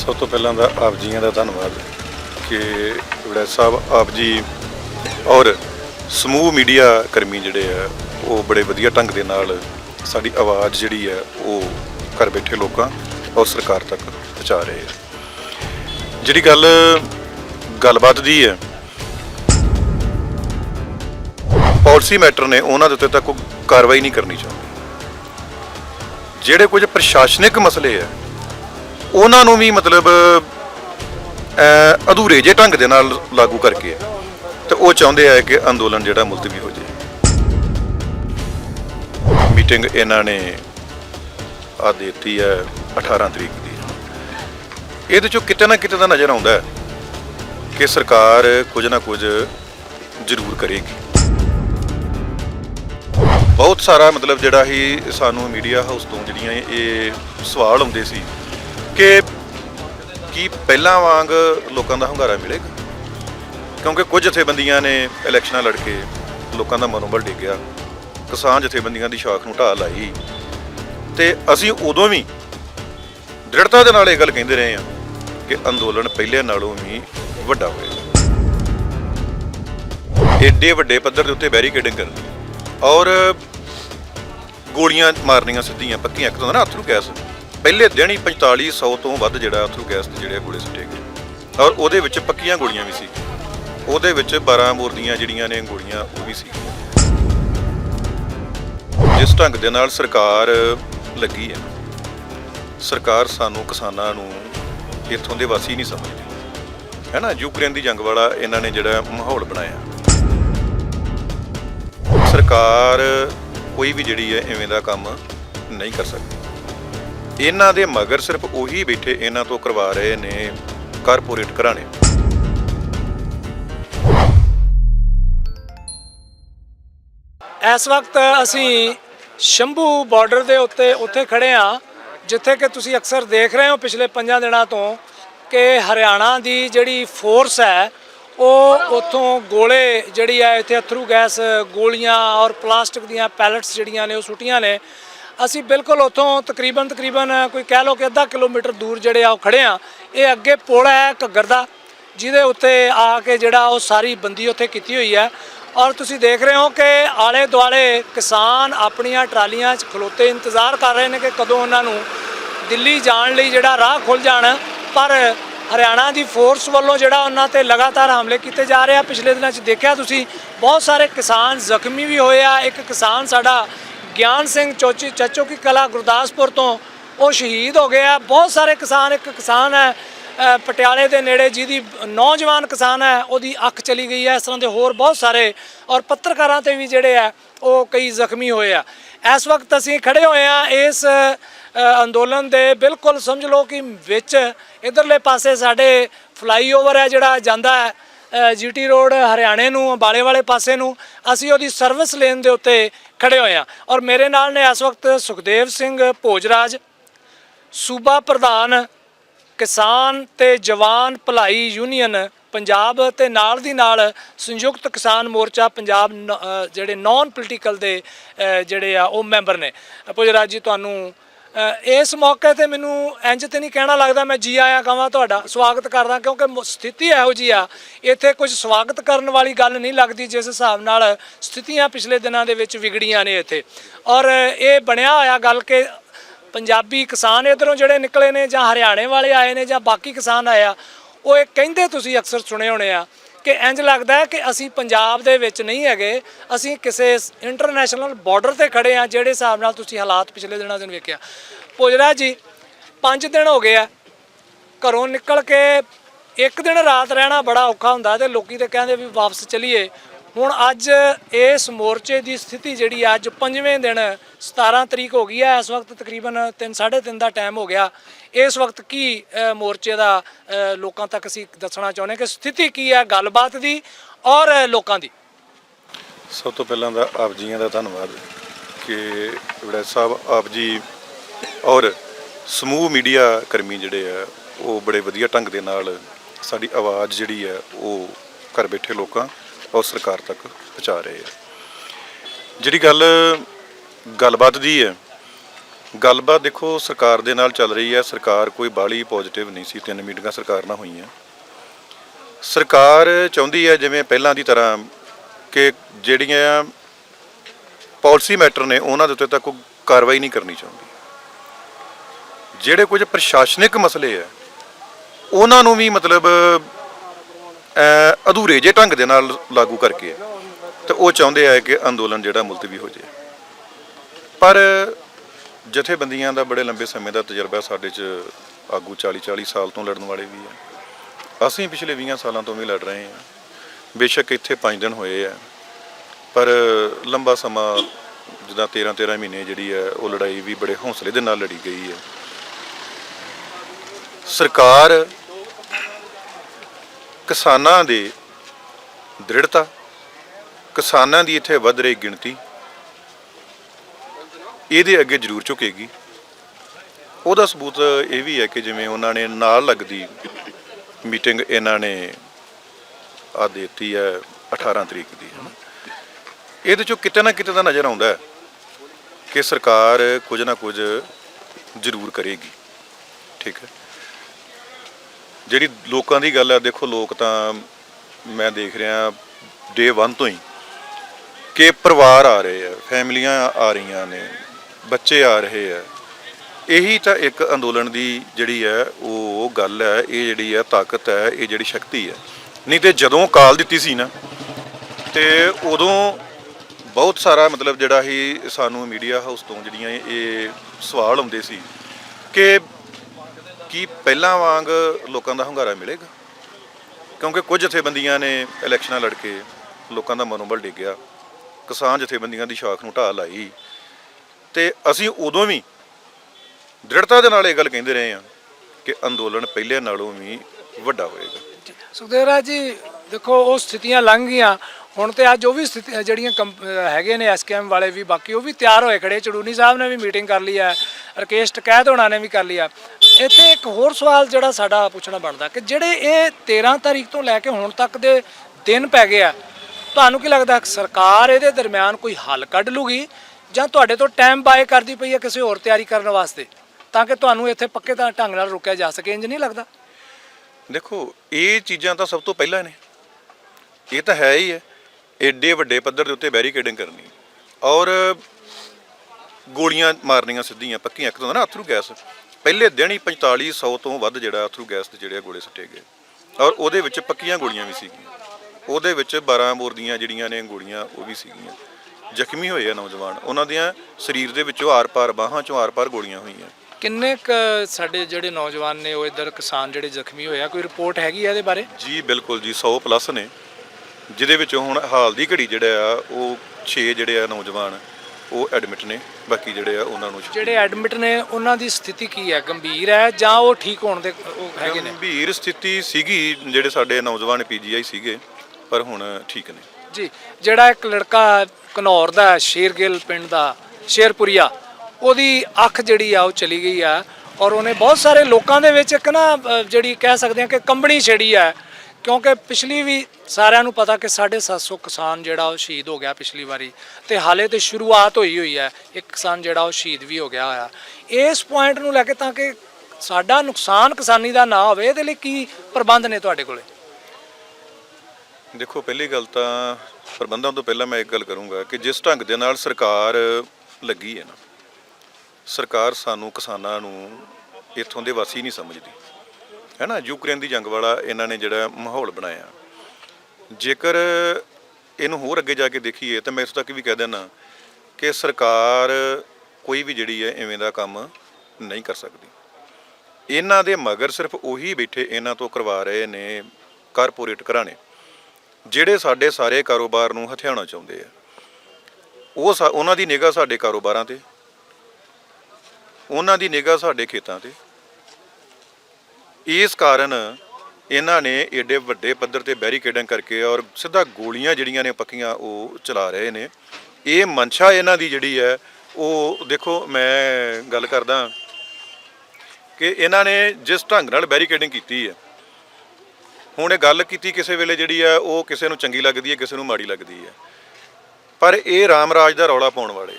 ਸਭ ਤੋਂ ਪਹਿਲਾਂ ਦਾ ਆਪ ਜੀਆਂ ਦਾ ਧੰਨਵਾਦ ਕਿ ਵੜੈ ਸਾਹਿਬ, ਆਪ ਜੀ ਔਰ ਸਮੂਹ ਮੀਡੀਆ ਕਰਮੀ ਜਿਹੜੇ ਆ, ਉਹ ਬੜੇ ਵਧੀਆ ਢੰਗ ਦੇ ਨਾਲ ਸਾਡੀ ਆਵਾਜ਼ ਜਿਹੜੀ ਹੈ ਉਹ ਘਰ ਬੈਠੇ ਲੋਕਾਂ ਔਰ ਸਰਕਾਰ ਤੱਕ ਪਹੁੰਚਾ ਰਹੇ ਆ। ਜਿਹੜੀ ਗੱਲ ਗੱਲਬਾਤ ਦੀ ਹੈ ਪਾਲਿਸੀ ਮੈਟਰ ਨੇ ਉਹਨਾਂ ਦੇ ਉੱਤੇ ਤਾਂ ਕੋਈ ਕਾਰਵਾਈ ਨਹੀਂ ਕਰਨੀ ਚਾਹੁੰਦੇ। ਜਿਹੜੇ ਕੁਝ ਪ੍ਰਸ਼ਾਸਨਿਕ ਮਸਲੇ ਆ ਉਹਨਾਂ ਨੂੰ ਵੀ ਮਤਲਬ ਅਹ, ਅਧੂਰੇ ਜੇ ਢੰਗ ਦੇ ਨਾਲ ਲਾਗੂ ਕਰਕੇ ਹੈ ਤੇ ਉਹ ਚਾਹੁੰਦੇ ਆ ਕਿ ਅੰਦੋਲਨ ਜਿਹੜਾ ਮੁਲਤਵੀ ਹੋ ਜਾਏ। ਮੀਟਿੰਗ ਇਹਨਾਂ ਨੇ ਆ ਦਿੱਤੀ ਹੈ 18 ਤਰੀਕ ਦੀ। ਇਹਦੇ ਚੋਂ ਕਿਤੇ ਨਾ ਕਿਤੇ ਤਾਂ ਨਜ਼ਰ ਆਉਂਦਾ ਹੈ ਕਿ ਸਰਕਾਰ ਕੁਝ ਨਾ ਕੁਝ ਜ਼ਰੂਰ ਕਰੇਗੀ। ਬਹੁਤ ਸਾਰਾ ਮਤਲਬ ਜਿਹੜਾ ਹੀ ਸਾਨੂੰ ਮੀਡੀਆ ਹਾਊਸ ਤੋਂ ਜਿਹੜੀਆਂ ਇਹ ਸਵਾਲ ਆਉਂਦੇ ਸੀ ਕਿ ਕੀ ਪਹਿਲਾਂ ਵਾਂਗ ਲੋਕਾਂ ਦਾ ਹੰਗਾਰਾ ਮਿਲੇਗਾ ਕਿਉਂਕਿ ਕੁਝ ਜਥੇਬੰਦੀਆਂ ਨੇ ਇਲੈਕਸ਼ਨਾਂ ਲੜ ਕੇ ਲੋਕਾਂ ਦਾ ਮਨੋਬਲ ਡਿੱਗਿਆ ਕਿਸਾਨ ਜਥੇਬੰਦੀਆਂ ਦੀ ਸ਼ਾਖ ਨੂੰ ਢਾਹ ਲਾਈ। ਤੇ ਅਸੀਂ ਉਦੋਂ ਵੀ ਦ੍ਰਿੜਤਾ ਦੇ ਨਾਲ ਇਹ ਗੱਲ ਕਹਿੰਦੇ ਰਹੇ ਹਾਂ ਕਿ ਅੰਦੋਲਨ ਪਹਿਲੇ ਨਾਲੋਂ ਵੀ ਵੱਡਾ ਹੋਇਆ। ਏਡੇ ਵੱਡੇ ਪੱਧਰ ਦੇ ਉੱਤੇ ਬੈਰੀਕੇਡਿੰਗ ਕਰਨੀ ਔਰ ਗੋਲੀਆਂ ਮਾਰਨੀਆਂ ਸਿੱਧੀਆਂ, ਪੱਕੀਆਂ, ਇੱਕ ਤਾਂ ਨਾ, ਹੱਥ ਅਥਰੂ ਗੈਸ। ਪਹਿਲੇ ਦਿਨ ਹੀ 4500 ਤੋਂ ਵੱਧ ਜਿਹੜਾ ਅਥਰੂ ਗੈਸ ਦੇ ਜਿਹੜੇ ਗੋਲੇ ਸੁੱਟੇ ਗਏ। ਔਰ ਉਹਦੇ ਵਿੱਚ ਪੱਕੀਆਂ ਗੋਲੀਆਂ ਵੀ ਸੀ। ਉਹਦੇ ਵਿੱਚ 12 ਬੋਰ ਦੀਆਂ ਜਿਹੜੀਆਂ ਨੇ ਗੋਲੀਆਂ, ਉਹ ਵੀ ਸੀ। ਜਿਸ ਢੰਗ ਦੇ ਨਾਲ ਸਰਕਾਰ ਲੱਗੀ ਹੈ, ਸਰਕਾਰ ਸਾਨੂੰ ਕਿਸਾਨਾਂ ਨੂੰ ਇੱਥੋਂ ਦੇ ਵਾਸੀ ਨਹੀਂ ਸਮਝਦੀ। ਹੈ ਨਾ ਯੂਕਰੇਨ ਦੀ ਜੰਗ ਵਾਲਾ ਇਹਨਾਂ ਨੇ ਜਿਹੜਾ ਮਾਹੌਲ ਬਣਾਇਆ। ਸਰਕਾਰ ਕੋਈ ਵੀ ਜਿਹੜੀ ਹੈ ਐਵੇਂ ਦਾ ਕੰਮ ਨਹੀਂ ਕਰ ਸਕਦੀ। ਇਹਨਾਂ ਦੇ ਮਗਰ ਸਿਰਫ ਉਹੀ ਬੈਠੇ ਇਹਨਾਂ ਤੋਂ ਕਰਵਾ ਰਹੇ ਨੇ ਕਾਰਪੋਰੇਟ ਘਰਾਣੇ। ਇਸ ਵਕਤ ਅਸੀਂ ਸ਼ੰਭੂ ਬਾਰਡਰ ਦੇ ਉੱਤੇ ਉੱਥੇ ਖੜੇ ਆ ਜਿੱਥੇ ਕਿ ਤੁਸੀਂ ਅਕਸਰ ਦੇਖ ਰਹੇ ਹੋ ਪਿਛਲੇ 5 ਦਿਨਾਂ ਤੋਂ ਕਿ ਹਰਿਆਣਾ ਦੀ ਜਿਹੜੀ ਫੋਰਸ ਹੈ, ਉਹ ਉੱਥੋਂ ਗੋਲੇ ਜਿਹੜੀ ਹੈ, ਇੱਥੇ ਅਥਰੂ ਗੈਸ ਗੋਲੀਆਂ ਔਰ ਪਲਾਸਟਿਕ ਦੀਆਂ ਪੈਲਟਸ ਜਿਹੜੀਆਂ ਨੇ ਉਹ ਸੁੱਟੀਆਂ ਨੇ। ਅਸੀਂ ਬਿਲਕੁਲ ਉੱਥੋਂ ਤਕਰੀਬਨ ਤਕਰੀਬਨ ਕੋਈ ਕਹਿ ਲਓ ਕਿ ਅੱਧਾ ਕਿਲੋਮੀਟਰ ਦੂਰ ਜਿਹੜੇ ਆ ਉਹ ਖੜੇ ਆ। ਇਹ ਅੱਗੇ ਪੁਲ ਹੈ ਘੱਗਰ ਦਾ, ਜਿਹਦੇ ਉੱਤੇ ਆ ਕੇ ਜਿਹੜਾ ਉਹ ਸਾਰੀ ਬੰਦੀ ਉੱਥੇ ਕੀਤੀ ਹੋਈ ਹੈ। ਔਰ ਤੁਸੀਂ ਦੇਖ ਰਹੇ ਹੋ ਕਿ ਆਲੇ ਦੁਆਲੇ ਕਿਸਾਨ ਆਪਣੀਆਂ ਟਰਾਲੀਆਂ 'ਚ ਖਲੋਤੇ ਇੰਤਜ਼ਾਰ ਕਰ ਰਹੇ ਨੇ ਕਿ ਕਦੋਂ ਉਹਨਾਂ ਨੂੰ ਦਿੱਲੀ ਜਾਣ ਲਈ ਜਿਹੜਾ ਰਾਹ ਖੁੱਲ ਜਾਣ। ਪਰ ਹਰਿਆਣਾ ਦੀ ਫੋਰਸ ਵੱਲੋਂ ਜਿਹੜਾ ਉਹਨਾਂ ਤੇ ਲਗਾਤਾਰ ਹਮਲੇ ਕੀਤੇ ਜਾ ਰਹੇ ਆ। ਪਿਛਲੇ ਦਿਨਾਂ 'ਚ ਦੇਖਿਆ ਤੁਸੀਂ, ਬਹੁਤ ਸਾਰੇ ਕਿਸਾਨ ਜ਼ਖਮੀ ਵੀ ਹੋਏ ਆ। ਇੱਕ ਕਿਸਾਨ ਸਾਡਾ ਗਿਆਨ ਸਿੰਘ ਚੋਚੀ ਚਾਚੋ ਕੀ ਕਲਾ ਗੁਰਦਾਸਪੁਰ ਤੋਂ ਉਹ ਸ਼ਹੀਦ ਹੋ ਗਏ ਆ। ਬਹੁਤ ਸਾਰੇ ਕਿਸਾਨ, ਇੱਕ ਕਿਸਾਨ ਹੈ ਪਟਿਆਲੇ ਦੇ ਨੇੜੇ ਜਿਹਦੀ ਨੌਜਵਾਨ ਕਿਸਾਨ ਹੈ, ਉਹਦੀ ਅੱਖ ਚਲੀ ਗਈ ਹੈ। ਇਸ ਤਰ੍ਹਾਂ ਦੇ ਹੋਰ ਬਹੁਤ ਸਾਰੇ ਔਰ ਪੱਤਰਕਾਰਾਂ ਤੇ ਵੀ ਜਿਹੜੇ ਆ ਉਹ ਕਈ ਜ਼ਖਮੀ ਹੋਏ ਆ। ਇਸ ਵਕਤ ਅਸੀਂ ਖੜੇ ਹੋਏ ਆ ਇਸ ਅੰਦੋਲਨ ਦੇ ਬਿਲਕੁਲ ਸਮਝ ਲਓ ਕਿ ਵਿੱਚ ਇਧਰਲੇ ਪਾਸੇ ਸਾਡੇ ਫਲਾਈਓਵਰ ਹੈ ਜਿਹੜਾ ਜਾਂਦਾ ਹੈ। ਜੀਟੀ ਰੋਡ ਹਰਿਆਣੇ ਨੂੰ, ਅੰਬਾਲੇ ਵਾਲੇ ਪਾਸੇ ਨੂੰ, ਅਸੀਂ ਉਹਦੀ ਸਰਵਿਸ ਲੇਨ ਦੇ ਉੱਤੇ ਖੜੇ ਹੋਏ ਆ ਔਰ ਮੇਰੇ ਨਾਲ ਨੇ ਇਸ ਵਕਤ ਸੁਖਦੇਵ ਸਿੰਘ ਭੋਜਰਾਜ, ਸੂਬਾ ਪ੍ਰਧਾਨ, ਕਿਸਾਨ ਤੇ ਜਵਾਨ ਭਲਾਈ ਯੂਨੀਅਨ ਪੰਜਾਬ ਤੇ ਨਾਲ ਦੀ ਨਾਲ ਸੰਯੁਕਤ ਕਿਸਾਨ ਮੋਰਚਾ, ਪੰਜਾਬ ਨ- ਜਿਹੜੇ ਨਾਨ ਪੋਲੀਟੀਕਲ ਦੇ ਜਿਹੜੇ ਆ, ਉਹ ਮੈਂਬਰ ਨੇ। ਭੋਜਰਾਜ ਜੀ, ਤੁਹਾਨੂੰ ਇਸ ਮੌਕੇ ਤੇ ਮੈਨੂੰ ਇੰਜ ਤੇ ਨਹੀਂ ਕਹਿਣਾ ਲੱਗਦਾ ਮੈਂ ਜੀ ਆਇਆਂ ਕਹਾਂ ਤੁਹਾਡਾ, ਸਵਾਗਤ ਕਰਦਾ ਕਿਉਂਕਿ ਸਥਿਤੀ ਇਹੋ ਜੀ ਆ। ਇੱਥੇ ਕੁਝ ਸਵਾਗਤ ਕਰਨ ਵਾਲੀ ਗੱਲ ਨਹੀਂ ਲੱਗਦੀ ਜਿਸ ਹਿਸਾਬ ਨਾਲ ਸਥਿਤੀਆਂ ਪਿਛਲੇ ਦਿਨਾਂ ਦੇ ਵਿੱਚ ਵਿਗੜੀਆਂ ਨੇ ਇੱਥੇ। ਔਰ ਇਹ ਬਣਿਆ ਹੋਇਆ ਗੱਲ ਕਿ ਪੰਜਾਬੀ ਕਿਸਾਨ ਇਧਰੋਂ ਜਿਹੜੇ ਨਿਕਲੇ ਨੇ ਜਾਂ ਹਰਿਆਣੇ ਵਾਲੇ ਆਏ ਨੇ ਜਾਂ ਬਾਕੀ ਕਿਸਾਨ ਆਇਆ ਉਹ ਇਹ ਕਹਿੰਦੇ ਤੁਸੀਂ ਅਕਸਰ ਸੁਣੇ ਹੋਣੇ ਆ ਕਿ ਇੰਜ ਲੱਗਦਾ ਹੈ ਕਿ ਅਸੀਂ ਪੰਜਾਬ ਦੇ ਵਿੱਚ ਨਹੀਂ ਹੈਗੇ, ਅਸੀਂ ਕਿਸੇ ਇੰਟਰਨੈਸ਼ਨਲ ਬਾਰਡਰ ਤੇ ਖੜੇ ਆ ਜਿਹੜੇ ਹਿਸਾਬ ਨਾਲ ਤੁਸੀਂ ਹਾਲਾਤ ਪਿਛਲੇ ਦਿਨਾਂ ਦਿਨ ਵੇਖਿਆ। ਪੁਜਰਾ ਜੀ 5 ਦਿਨ ਹੋ ਗਏ ਆ, ਘਰੋਂ ਨਿਕਲ ਕੇ ਇੱਕ ਦਿਨ ਰਾਤ ਰਹਿਣਾ ਬੜਾ ਔਖਾ ਹੁੰਦਾ ਤੇ ਲੋਕੀ ਤੇ ਕਹਿੰਦੇ ਵੀ ਵਾਪਸ ਚਲੀਏ। ਹੁਣ ਅੱਜ ਇਸ ਮੋਰਚੇ ਦੀ ਸਥਿਤੀ ਜਿਹੜੀ ਆ, ਅੱਜ ਪੰਜਵੇਂ ਦਿਨ 17 ਤਰੀਕ ਹੋ ਗਈ ਹੈ ਇਸ ਵਕਤ ਤਕਰੀਬਨ 3 3:30 ਦਾ ਟਾਈਮ ਹੋ ਗਿਆ। ਇਸ ਵਕਤ ਕੀ ਮੋਰਚੇ ਦਾ ਲੋਕਾਂ ਤੱਕ ਅਸੀਂ ਦੱਸਣਾ ਚਾਹੁੰਦੇ ਕਿ ਸਥਿਤੀ ਕੀ ਹੈ ਗੱਲਬਾਤ ਦੀ ਔਰ ਲੋਕਾਂ ਦੀ। ਸਭ ਤੋਂ ਪਹਿਲਾਂ ਦਾ ਆਪ ਜੀਆਂ ਦਾ ਧੰਨਵਾਦ ਕਿ ਵੜੈ ਸਾਹਿਬ ਆਪ ਜੀ ਔਰ ਸਮੂਹ ਮੀਡੀਆ ਕਰਮੀ ਜਿਹੜੇ ਆ ਉਹ ਬੜੇ ਵਧੀਆ ਢੰਗ ਦੇ ਨਾਲ ਸਾਡੀ ਆਵਾਜ਼ ਜਿਹੜੀ ਹੈ ਉਹ ਘਰ ਬੈਠੇ ਲੋਕਾਂ ਉਹ ਸਰਕਾਰ ਤੱਕ ਪਹੁੰਚਾ ਰਹੇ ਆ। ਜਿਹੜੀ ਗੱਲ ਗੱਲਬਾਤ ਦੀ ਹੈ, ਗੱਲਬਾਤ ਦੇਖੋ ਸਰਕਾਰ ਦੇ ਨਾਲ ਚੱਲ ਰਹੀ ਹੈ, ਸਰਕਾਰ ਕੋਈ ਬਾਹਲੀ ਪੋਜ਼ਿਟਿਵ ਨਹੀਂ ਸੀ, ਤਿੰਨ ਮੀਟਿੰਗਾਂ ਸਰਕਾਰ ਨਾਲ ਹੋਈਆਂ। ਸਰਕਾਰ ਚਾਹੁੰਦੀ ਹੈ ਜਿਵੇਂ ਪਹਿਲਾਂ ਦੀ ਤਰ੍ਹਾਂ ਕਿ ਜਿਹੜੀਆਂ ਪਾਲਿਸੀ ਮੈਟਰ ਨੇ, ਉਹਨਾਂ ਦੇ ਉੱਤੇ ਤਾਂ ਕੋਈ ਕਾਰਵਾਈ ਨਹੀਂ ਕਰਨੀ ਚਾਹੁੰਦੀ। ਜਿਹੜੇ ਕੁਝ ਪ੍ਰਸ਼ਾਸਨਿਕ ਮਸਲੇ ਆ ਉਹਨਾਂ ਨੂੰ ਵੀ ਮਤਲਬ ਅਧੂਰੇ ਜੇ ਢੰਗ ਦੇ ਨਾਲ ਲਾਗੂ ਕਰਕੇ ਤੇ ਉਹ ਚਾਹੁੰਦੇ ਆ ਕਿ ਅੰਦੋਲਨ ਜਿਹੜਾ ਮੁਲਤਵੀ ਹੋ ਜਾਏ। ਪਰ ਜਥੇਬੰਦੀਆਂ ਦਾ ਬੜੇ ਲੰਬੇ ਸਮੇਂ ਦਾ ਤਜਰਬਾ ਸਾਡੇ 'ਚ ਆਗੂ 40 40 ਸਾਲ ਤੋਂ ਲੜਨ ਵਾਲੇ ਵੀ ਆ। ਅਸੀਂ ਪਿਛਲੇ 20 ਸਾਲਾਂ ਤੋਂ ਵੀ ਲੜ ਰਹੇ ਹਾਂ ਬੇਸ਼ੱਕ ਇੱਥੇ 5 ਦਿਨ ਹੋਏ ਆ। ਪਰ ਲੰਬਾ ਸਮਾਂ ਜਿੱਦਾਂ 13 13 ਮਹੀਨੇ ਜਿਹੜੀ ਹੈ ਉਹ ਲੜਾਈ ਵੀ ਬੜੇ ਹੌਸਲੇ ਦੇ ਨਾਲ ਲੜੀ ਗਈ ਹੈ ਸਰਕਾਰ ਕਿਸਾਨਾਂ ਦੇ ਦ੍ਰਿੜਤਾ, ਕਿਸਾਨਾਂ ਦੀ ਇੱਥੇ ਵੱਧ ਰਹੀ ਗਿਣਤੀ, ਇਹਦੇ ਅੱਗੇ ਜ਼ਰੂਰ ਝੁਕੇਗੀ। ਉਹਦਾ ਸਬੂਤ ਇਹ ਵੀ ਹੈ ਕਿ ਜਿਵੇਂ ਉਹਨਾਂ ਨੇ ਨਾਲ ਲੱਗਦੀ ਮੀਟਿੰਗ ਇਹਨਾਂ ਨੇ ਆ ਦਿੱਤੀ ਹੈ 18 ਤਰੀਕ ਦੀ ਇਹਦੇ ਚੋਂ ਕਿਤੇ ਨਾ ਕਿਤੇ ਤਾਂ ਨਜ਼ਰ ਆਉਂਦਾ ਕਿ ਸਰਕਾਰ ਕੁਝ ਨਾ ਕੁਝ ਜ਼ਰੂਰ ਕਰੇਗੀ। ਠੀਕ ਹੈ। ਜਿਹੜੀ ਲੋਕਾਂ ਦੀ ਗੱਲ ਹੈ ਦੇਖੋ ਲੋਕ ਤਾਂ ਮੈਂ ਦੇਖ ਰਿਹਾ ਡੇ 1 ਤੋਂ ਹੀ ਕਿ ਪਰਿਵਾਰ ਆ ਰਹੇ ਆ, ਫੈਮਲੀਆਂ ਆ ਰਹੀਆਂ ਨੇ, ਬੱਚੇ ਆ ਰਹੇ ਆ। ਇਹੀ ਤਾਂ ਇੱਕ ਅੰਦੋਲਨ ਦੀ ਜਿਹੜੀ ਹੈ ਉਹ ਗੱਲ ਹੈ ਇਹ ਜਿਹੜੀ ਹੈ ਤਾਕਤ ਹੈ ਇਹ ਜਿਹੜੀ ਸ਼ਕਤੀ ਹੈ ਨਹੀਂ ਤੇ ਜਦੋਂ ਕਾਲ ਦਿੱਤੀ ਸੀ ਨਾ, ਤੇ ਉਦੋਂ ਬਹੁਤ ਸਾਰਾ ਮਤਲਬ ਜਿਹੜਾ ਹੀ ਸਾਨੂੰ ਮੀਡੀਆ ਹਾਊਸ ਤੋਂ ਜਿਹੜੀਆਂ ਇਹ ਸਵਾਲ ਆਉਂਦੇ ਸੀ ਕਿ ਕੀ ਪਹਿਲਾਂ ਵਾਂਗ ਲੋਕਾਂ ਦਾ ਹੁੰਗਾਰਾ ਮਿਲੇਗਾ? ਕਿਉਂਕਿ ਕੁਝ ਜਥੇਬੰਦੀਆਂ ਨੇ ਇਲੈਕਸ਼ਨਾਂ ਲੜ ਕੇ ਲੋਕਾਂ ਦਾ ਮਨੋਬਲ ਡਿੱਗਿਆ ਕਿਸਾਨ ਜਥੇਬੰਦੀਆਂ ਦੀ ਸ਼ਾਖ ਨੂੰ ਢਾਹ ਲਾਈ। ਤੇ ਅਸੀਂ ਉਦੋਂ ਵੀ ਦ੍ਰਿੜਤਾ ਦੇ ਨਾਲ ਇਹ ਗੱਲ ਕਹਿੰਦੇ ਰਹੇ ਹਾਂ ਕਿ ਅੰਦੋਲਨ ਪਹਿਲੇ ਨਾਲੋਂ ਵੀ ਵੱਡਾ ਹੋਏਗਾ। ਸੁਖਦੇਵ ਰਾਜ ਜੀ, ਦੇਖੋ, ਉਹ ਸਥਿਤੀਆਂ ਲੰਘ ਗਈਆਂ। ਹੁਣ ਤੇ ਅੱਜ ਉਹ ਵੀ ਸਥਿਤੀ, ਜਿਹੜੀਆਂ ਕੰਪ- ਹੈਗੇ ਨੇ ਐਸਕੇਐਮ ਵਾਲੇ ਵੀ, ਬਾਕੀ ਉਹ ਵੀ ਤਿਆਰ ਹੋਏ ਖੜੇ। ਚੜੂਨੀ ਸਾਹਿਬ ਨੇ ਵੀ ਮੀਟਿੰਗ ਕਰ ਲਈ ਹੈ। ਰਕੇਸ਼ ਟਕੈਤ ਹੋਣਾ ਨੇ ਵੀ ਕਰ ਲਿਆ ਇੱਥੇ ਇੱਕ ਹੋਰ ਸਵਾਲ ਜਿਹੜਾ ਸਾਡਾ ਪੁੱਛਣਾ ਬਣਦਾ ਕਿ ਜਿਹੜੇ ਇਹ 13 ਤਾਰੀਖ ਤੋਂ ਲੈ ਕੇ ਹੁਣ ਤੱਕ ਦੇ ਦਿਨ ਪੈ ਗਏ ਆ, ਤੁਹਾਨੂੰ ਕੀ ਲੱਗਦਾ ਸਰਕਾਰ ਇਹਦੇ ਦਰਮਿਆਨ ਕੋਈ ਹੱਲ ਕੱਢ ਲੂਗੀ ਜਾਂ ਤੁਹਾਡੇ ਤੋਂ ਟਾਈਮ ਬਾਏ ਕਰਦੀ ਪਈ ਹੈ ਕਿਸੇ ਹੋਰ ਤਿਆਰੀ ਕਰਨ ਵਾਸਤੇ, ਤਾਂ ਕਿ ਤੁਹਾਨੂੰ ਇੱਥੇ ਪੱਕੇ ਤਾਂ ਢੰਗ ਨਾਲ ਰੋਕਿਆ ਜਾ ਸਕੇ ਇੰਜ ਨਹੀਂ ਲੱਗਦਾ? ਦੇਖੋ, ਇਹ ਚੀਜ਼ਾਂ ਤਾਂ ਸਭ ਤੋਂ ਪਹਿਲਾਂ ਨੇ। ਇਹ ਤਾਂ ਹੈ ਹੀ ਹੈ। ਏਡੇ ਵੱਡੇ ਪੱਧਰ ਦੇ ਉੱਤੇ ਬੈਰੀਕੇਡਿੰਗ ਕਰਨੀ। ਔਰ ਗੋਲੀਆਂ ਮਾਰਨੀਆਂ ਸਿੱਧੀਆਂ, ਪੱਕੀਆਂ, ਇੱਕ ਤਾਂ ਨਾ ਅਥਰੂ ਗੈਸ ਪਹਿਲੇ ਦਿਨ ਹੀ 4500 ਤੋਂ ਵੱਧ ਜਿਹੜਾ ਅਥਰੂ ਗੈਸ ਦੇ ਜਿਹੜੇ ਗੋਲੇ ਸੁੱਟੇ ਗਏ। ਔਰ ਉਹਦੇ ਵਿੱਚ ਪੱਕੀਆਂ ਗੋਲੀਆਂ ਵੀ ਸੀਗੀਆਂ। ਉਹਦੇ ਵਿੱਚ 12 ਬੋਰ ਦੀਆਂ ਜਿਹੜੀਆਂ ਨੇ ਗੋਲੀਆਂ ਉਹ ਵੀ ਸੀਗੀਆਂ। ਜ਼ਖਮੀ ਹੋਏ ਆ ਨੌਜਵਾਨ। ਉਹਨਾਂ ਦੀਆਂ ਸਰੀਰ ਦੇ ਵਿੱਚੋਂ ਆਰ-ਪਾਰ ਬਾਹਾਂ ਚੋਂ ਆਰ-ਪਾਰ ਗੋਲੀਆਂ ਹੋਈਆਂ। ਕਿੰਨੇ ਕ ਸਾਡੇ ਜਿਹੜੇ ਨੌਜਵਾਨ ਨੇ ਉਹ ਇਧਰ ਕਿਸਾਨ ਜਿਹੜੇ ਜ਼ਖਮੀ ਹੋਏ ਆ ਕੋਈ ਰਿਪੋਰਟ ਹੈਗੀ ਆ ਇਹਦੇ ਬਾਰੇ? ਜੀ ਬਿਲਕੁਲ ਜੀ 100 ਪਲੱਸ ਨੇ। ਜਿਹਦੇ ਵਿੱਚੋਂ ਹੁਣ ਹਾਲ ਦੀ ਘੜੀ ਜਿਹੜਾ ਆ ਉਹ 6 ਜਿਹੜੇ ਆ ਨੌਜਵਾਨ ਉਹ ਐਡਮਿਟ ਨੇ ਬਾਕੀ ਜਿਹੜੇ ਆ ਉਹਨਾਂ ਨੂੰ ਜਿਹੜੇ ਐਡਮਿਟ ਨੇ ਉਹਨਾਂ ਦੀ ਸਥਿਤੀ ਕੀ ਹੈ? ਗੰਭੀਰ ਹੈ ਜਾਂ ਉਹ ਠੀਕ ਹੋਣ ਦੇ ਉਹ ਹੈਗੇ ਨੇ? ਗੰਭੀਰ ਸਥਿਤੀ ਸੀਗੀ ਜਿਹੜੇ ਸਾਡੇ ਨੌਜਵਾਨ ਪੀਜੀਆਈ ਸੀਗੇ ਪਰ ਹੁਣ ਠੀਕ ਨੇ। ਜੀ ਜਿਹੜਾ ਇੱਕ ਲੜਕਾ ਘਨੌਰ ਦਾ ਸ਼ੇਰਗਿੱਲ ਪਿੰਡ ਦਾ ਸ਼ੇਰਪੁਰੀਆ ਉਹਦੀ ਅੱਖ ਜਿਹੜੀ ਆ ਉਹ ਚਲੀ ਗਈ ਆ ਔਰ ਉਹਨੇ ਬਹੁਤ ਸਾਰੇ ਲੋਕਾਂ ਦੇ ਵਿੱਚ ਇੱਕ ਨਾ ਜਿਹੜੀ ਕਹਿ ਸਕਦੇ ਹਾਂ ਕਿ ਕੰਬਣੀ ਛੜੀ ਹੈ ਕਿਉਂਕਿ ਪਿਛਲੀ ਵੀ ਸਾਰਿਆਂ ਨੂੰ ਪਤਾ ਕਿ 750 ਕਿਸਾਨ ਜਿਹੜਾ ਉਹ ਸ਼ਹੀਦ ਹੋ ਗਿਆ ਪਿਛਲੀ ਵਾਰੀ ਤੇ ਹਾਲੇ ਤੇ ਸ਼ੁਰੂਆਤ ਹੋਈ ਹੋਈ ਹੈ, ਇੱਕ ਕਿਸਾਨ ਜਿਹੜਾ ਉਹ ਸ਼ਹੀਦ ਵੀ ਹੋ ਗਿਆ ਹੋਇਆ। ਇਸ ਪੁਆਇੰਟ ਨੂੰ ਲੈ ਕੇ ਤਾਂ ਕਿ ਸਾਡਾ ਨੁਕਸਾਨ ਕਿਸਾਨੀ ਦਾ ਨਾ ਹੋਵੇ, ਇਹਦੇ ਲਈ ਕੀ ਪ੍ਰਬੰਧ ਨੇ ਤੁਹਾਡੇ ਕੋਲੇ? ਦੇਖੋ, ਪਹਿਲੀ ਗੱਲ ਤਾਂ ਪ੍ਰਬੰਧਾਂ ਤੋਂ ਪਹਿਲਾਂ ਮੈਂ ਇੱਕ ਗੱਲ ਕਰੂੰਗਾ ਕਿ ਜਿਸ ਢੰਗ ਦੇ ਨਾਲ ਸਰਕਾਰ ਲੱਗੀ ਹੈ ਨਾ, ਸਰਕਾਰ ਸਾਨੂੰ ਕਿਸਾਨਾਂ ਨੂੰ ਇੱਥੋਂ ਦੇ ਵਾਸੀ ਨਹੀਂ ਸਮਝਦੀ। ਹੈ ਨਾ, ਯੂਕਰੇਨ ਦੀ ਜੰਗ ਵਾਲਾ ਇਹਨਾਂ ਨੇ ਜਿਹੜਾ ਮਾਹੌਲ ਬਣਾਇਆ। ਜੇਕਰ ਇਹਨੂੰ ਹੋਰ ਅੱਗੇ ਜਾ ਕੇ ਦੇਖੀਏ ਤਾਂ ਮੈਂ ਇਸ ਤੱਕ ਵੀ ਕਹਿ ਦੇਣਾ ਕਿ ਸਰਕਾਰ ਕੋਈ ਵੀ ਜਿਹੜੀ ਹੈ ਐਵੇਂ ਦਾ ਕੰਮ ਨਹੀਂ ਕਰ ਸਕਦੀ। ਇਹਨਾਂ ਦੇ ਮਗਰ ਸਿਰਫ ਉਹੀ ਬੈਠੇ ਇਹਨਾਂ ਤੋਂ ਕਰਵਾ ਰਹੇ ਨੇ ਕਾਰਪੋਰੇਟ ਘਰਾਣੇ, ਜਿਹੜੇ ਸਾਡੇ ਸਾਰੇ ਕਾਰੋਬਾਰ ਨੂੰ ਹਥਿਆਉਣਾ ਚਾਹੁੰਦੇ ਆ। ਉਹ ਸਾ- ਉਹਨਾਂ ਦੀ ਨਿਗਾਹ ਸਾਡੇ ਕਾਰੋਬਾਰਾਂ ਤੇ, ਉਹਨਾਂ ਦੀ ਨਿਗਾਹ ਸਾਡੇ ਖੇਤਾਂ ਤੇ ਇਸ ਕਾਰਨ ਇਹਨਾਂ ਨੇ ਏਡੇ ਵੱਡੇ ਪੱਧਰ ਤੇ ਬੈਰੀਕੇਡਿੰਗ ਕਰਕੇ ਔਰ ਸਿੱਧਾ ਗੋਲੀਆਂ ਜਿਹੜੀਆਂ ਨੇ ਪੱਕੀਆਂ ਉਹ ਚਲਾ ਰਹੇ ਨੇ। ਇਹ ਮਨਸ਼ਾ ਇਹਨਾਂ ਦੀ ਜਿਹੜੀ ਹੈ, ਉਹ ਦੇਖੋ ਮੈਂ ਗੱਲ ਕਰਦਾ ਕਿ ਇਹਨਾਂ ਨੇ ਜਿਸ ਢੰਗ ਨਾਲ ਬੈਰੀਕੇਡਿੰਗ ਕੀਤੀ ਹੈ, ਹੁਣ ਇਹ ਗੱਲ ਕੀਤੀ ਕਿਸੇ ਵੇਲੇ ਜਿਹੜੀ ਹੈ, ਉਹ ਕਿਸੇ ਨੂੰ ਚੰਗੀ ਲੱਗਦੀ ਹੈ, ਕਿਸੇ ਨੂੰ ਮਾੜੀ ਲੱਗਦੀ ਹੈ। ਪਰ ਇਹ ਰਾਮਰਾਜ ਦਾ ਰੌਲਾ ਪਾਉਣ ਵਾਲੇ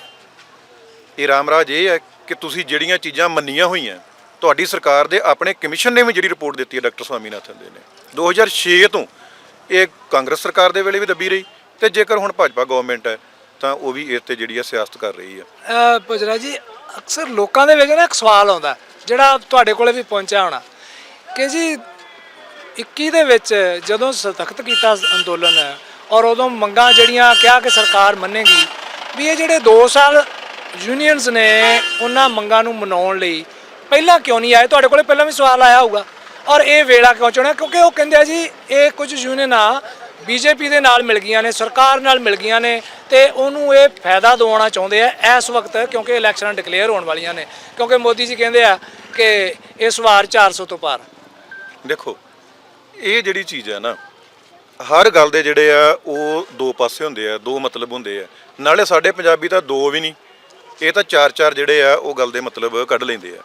ਇਹ ਰਾਮਰਾਜ ਇਹ ਹੈ ਕਿ ਤੁਸੀਂ ਜਿਹੜੀਆਂ ਚੀਜ਼ਾਂ ਮੰਨੀਆਂ ਹੋਈਆਂ ਤੁਹਾਡੀ ਸਰਕਾਰ ਦੇ ਆਪਣੇ ਕਮਿਸ਼ਨ ਨੇ ਵੀ ਜਿਹੜੀ ਰਿਪੋਰਟ ਦਿੱਤੀ ਹੈ, ਡਾਕਟਰ ਸਵਾਮੀਨਾਥਨ ਦੇ ਨੇ। 2006 ਤੋਂ ਇਹ ਕਾਂਗਰਸ ਸਰਕਾਰ ਦੇ ਵੇਲੇ ਵੀ ਦੱਬੀ ਰਹੀ ਤੇ ਜੇਕਰ ਹੁਣ ਭਾਜਪਾ ਗਵਰਨਮੈਂਟ ਹੈ, ਤਾਂ ਉਹ ਵੀ ਇਸ ਤੇ ਜਿਹੜੀ ਆ ਸਿਆਸਤ ਕਰ ਰਹੀ ਹੈ। ਅਹ ਪੁਜਰਾ ਜੀ, ਅਕਸਰ ਲੋਕਾਂ ਦੇ ਵਿੱਚ ਨਾ ਇੱਕ ਸਵਾਲ ਆਉਂਦਾ, ਜਿਹੜਾ ਤੁਹਾਡੇ ਕੋਲੇ ਵੀ ਪਹੁੰਚਿਆ ਹੋਣਾ ਕਿ ਜੀ 21 ਦੇ ਵਿੱਚ ਜਦੋਂ ਸਤਖਤ ਕੀਤਾ ਅੰਦੋਲਨ ਔਰ ਉਦੋਂ ਮੰਗਾਂ ਜਿਹੜੀਆਂ ਕਿਹਾ ਕਿ ਸਰਕਾਰ ਮੰਨੇਗੀ, ਵੀ ਇਹ ਜਿਹੜੇ 2 ਸਾਲ ਯੂਨੀਅਨਸ ਨੇ, ਉਹਨਾਂ ਮੰਗਾਂ ਨੂੰ ਮਨਾਉਣ ਲਈ ਪਹਿਲਾਂ ਕਿਉਂ ਨਹੀਂ ਆਏ? ਤੁਹਾਡੇ ਕੋਲੇ ਪਹਿਲਾਂ ਵੀ ਸਵਾਲ ਆਇਆ ਹੋਊਗਾ। ਔਰ ਇਹ ਵੇਲਾ ਕਿਉਂ ਚੁਣਿਆ? ਕਿਉਂਕਿ ਉਹ ਕਹਿੰਦੇ ਆ ਜੀ, ਇਹ ਕੁਝ ਯੂਨੀਅਨਾਂ ਬੀਜੇਪੀ ਦੇ ਨਾਲ ਮਿਲ ਗਈਆਂ ਨੇ, ਸਰਕਾਰ ਨਾਲ ਮਿਲ ਗਈਆਂ ਨੇ ਤੇ ਉਹਨੂੰ ਇਹ ਫਾਇਦਾ ਦਿਵਾਉਣਾ ਚਾਹੁੰਦੇ ਆ ਇਸ ਵਕਤ, ਕਿਉਂਕਿ ਇਲੈਕਸ਼ਨਾਂ ਡਿਕਲੇਅਰ ਹੋਣ ਵਾਲੀਆਂ ਨੇ। ਕਿਉਂਕਿ ਮੋਦੀ ਜੀ ਕਹਿੰਦੇ ਆ ਕਿ ਇਸ ਵਾਰ 400 ਤੋਂ ਪਾਰ। ਦੇਖੋ, ਇਹ ਜਿਹੜੀ ਚੀਜ਼ ਹੈ ਨਾ, ਹਰ ਗੱਲ ਦੇ ਜਿਹੜੇ ਆ, ਉਹ ਦੋ ਪਾਸੇ ਹੁੰਦੇ ਆ, ਦੋ ਮਤਲਬ ਹੁੰਦੇ ਆ। ਨਾਲੇ ਸਾਡੇ ਪੰਜਾਬੀ ਤਾਂ ਦੋ ਵੀ ਨਹੀਂ, ਇਹ ਤਾਂ ਚਾਰ ਚਾਰ ਜਿਹੜੇ ਆ, ਉਹ ਗੱਲ ਦੇ ਮਤਲਬ ਕੱਢ ਲੈਂਦੇ ਆ।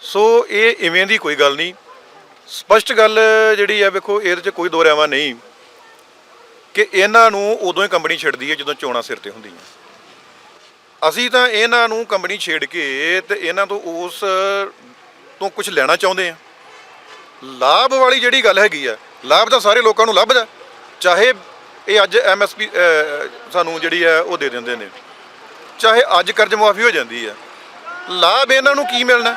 ਸੋ ਇਹ ਇਵੇਂ ਦੀ ਕੋਈ ਗੱਲ ਨਹੀਂ। ਸਪਸ਼ਟ ਗੱਲ ਜਿਹੜੀ ਹੈ, ਵੇਖੋ ਇਹਦੇ 'ਚ ਕੋਈ ਦੋ ਰਾਵਾਂ ਨਹੀਂ। ਕਿ ਇਹਨਾਂ ਨੂੰ ਉਦੋਂ ਹੀ ਕੰਪਨੀ ਛੱਡਦੀ ਹੈ, ਜਦੋਂ ਚੋਣਾਂ ਸਿਰ ਤੇ ਹੁੰਦੀਆਂ। ਅਸੀਂ ਤਾਂ ਇਹਨਾਂ ਨੂੰ ਕੰਪਨੀ ਛੇੜ ਕੇ ਤੇ ਇਹਨਾਂ ਤੋਂ ਉਸ ਤੋਂ ਕੁਝ ਲੈਣਾ ਚਾਹੁੰਦੇ ਆ ਲਾਭ ਵਾਲੀ ਜਿਹੜੀ ਗੱਲ ਹੈਗੀ ਆ, ਲਾਭ ਤਾਂ ਸਾਰੇ ਲੋਕਾਂ ਨੂੰ ਲੱਭਦਾ। ਚਾਹੇ ਇਹ ਅੱਜ ਐਮਐਸਪੀ ਸਾਨੂੰ ਜਿਹੜੀ ਹੈ, ਉਹ ਦੇ ਦਿੰਦੇ ਨੇ। ਚਾਹੇ ਅੱਜ ਕਰਜ਼ ਮੁਆਫੀ ਹੋ ਜਾਂਦੀ ਹੈ। ਲਾਭ ਇਹਨਾਂ ਨੂੰ ਕੀ ਮਿਲਣਾ?